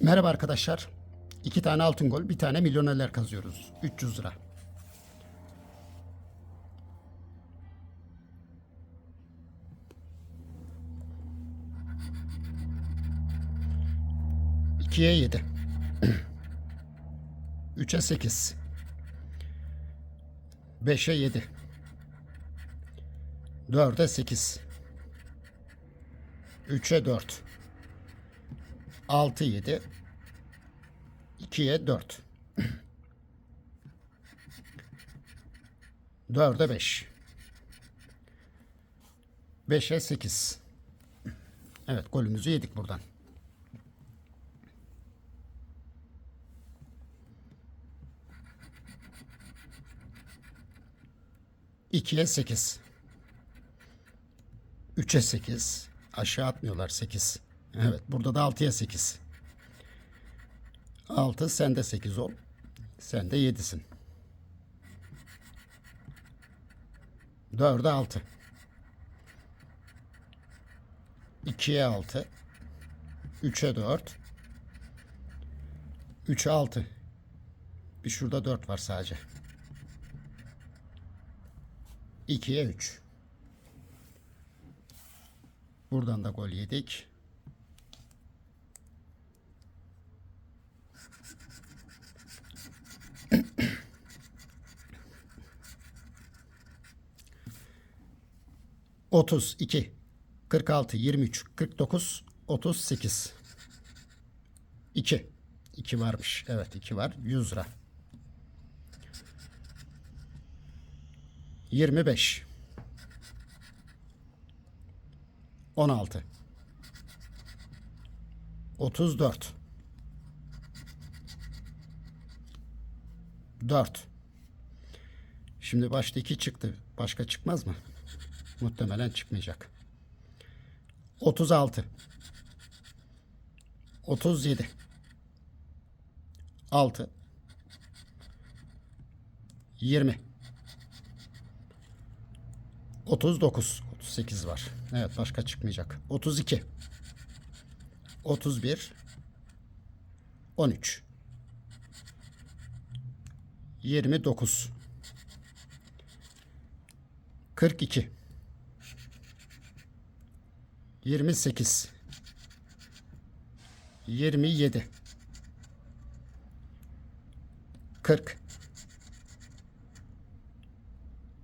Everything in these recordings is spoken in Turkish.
Merhaba arkadaşlar. İki tane altın gol, bir tane milyonerler kazıyoruz. 300 lira. İkiye yedi. Üçe sekiz. Beşe yedi. Dörde sekiz. Üçe dört. Altı yedi. 2'ye 4. 4'e 5. 5'e 8. Evet golümüzü yedik buradan. İkiye sekiz. Üçe sekiz. Aşağı atmıyorlar sekiz. Evet burada da altıya sekiz. 6 sen de 8 ol. Sen de 7'sin. 4'e 6. 2'ye 6. 3'e 4. 3'e 6. Bir şurada 4 var sadece. 2'ye 3. Buradan da gol yedik. Otuz iki, kırk altı, yirmi üç, kırk dokuz, otuz sekiz. İki. İki varmış. Evet iki var. Yüz lira. Yirmi beş. On altı. Otuz dört. Dört. Şimdi başta iki çıktı. Başka çıkmaz mı? Muhtemelen çıkmayacak. 36 37 6 20 39 38 var. Evet başka çıkmayacak. 32 31 13 29 42 28 27 40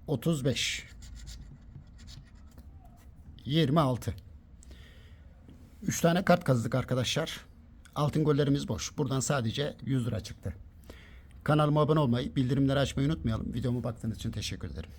35 26 3 tane kart kazdık arkadaşlar. Altın gollerimiz boş. Buradan sadece 100 lira çıktı. Kanalıma abone olmayı, bildirimleri açmayı unutmayalım. Videomu baktığınız için teşekkür ederim.